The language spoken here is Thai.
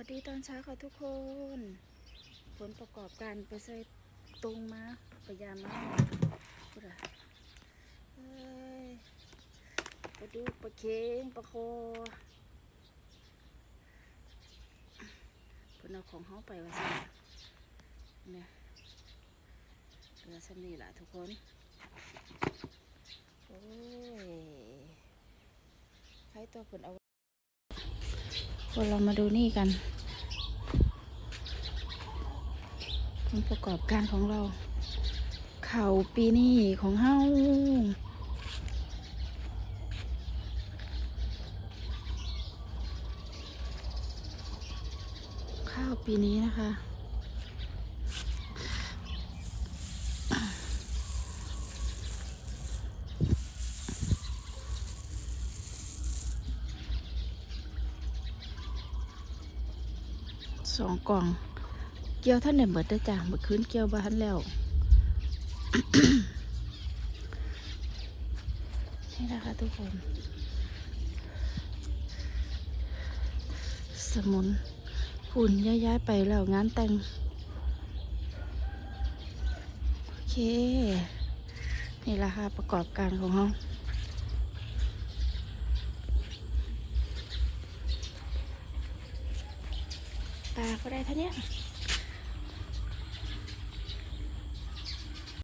วัสดีตอนเช้าค่ะทุกคน ผลประกอบการไปใส่ตรงมาพยายามมาพูดอะปลาดูปลาเค็งปลาโคผลเอาของเขาไปว่าสิเนี่ยเหลือสนีละทุกคน โอ้ยใครตัวผลเอา คนเรามาดูนี่กันผลประกอบการของเรา เข่าปีนี้ของเฮาข้าวปีนี้นะคะ สองกล่อง เกี่ยวท่านเนี่ยเบิดได้จ้ะเมื่อคืนเกี่ยวบ้านแล้ว นี่นะคะทุกคน สมุนหุ่นย้ายๆไปแล้วงานแต่ง โอเค นี่แหละค่ะประกอบการของเรา ตาก็ได้เท่าเนี้ย